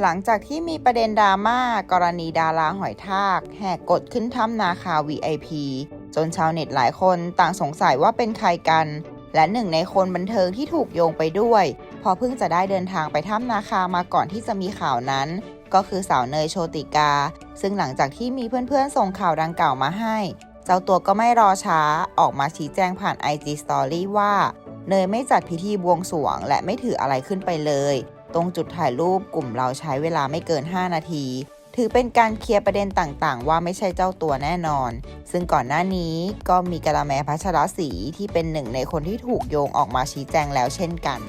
หลังจากที่มีประเด็นดราม่ากรณีดาราหอยทาก แหกกฎขึ้นถ้ำนาคา VIP จนชาวเน็ตหลายคนต่างสงสัยว่าเป็นใครกัน และหนึ่งในคนบันเทิงที่ถูกโยงไปด้วย พอเพิ่งจะได้เดินทางไปถ้ำนาคามาก่อนที่จะมีข่าวนั้น ก็คือสาวเนยโชติกา ซึ่งหลังจากที่มีเพื่อนๆ ส่งข่าวดังกล่าวมาให้ เจ้าตัวก็ไม่รอช้าออกมาชี้แจงผ่าน IG Story ว่า เนยไม่จัดพิธีบวงสรวง และไม่ถืออะไรขึ้นไปเลย ตรงจุดถ่ายรูปกลุ่มเราใช้เวลาไม่เกิน 5 นาที ถือเป็นการเคลียร์ประเด็นต่างๆ ว่าไม่ใช่เจ้าตัวแน่นอน ซึ่งก่อนหน้านี้ก็มีกะละแมพัชรศรีที่เป็นหนึ่งในคนที่ถูกโยงออกมาชี้แจงแล้วเช่นกัน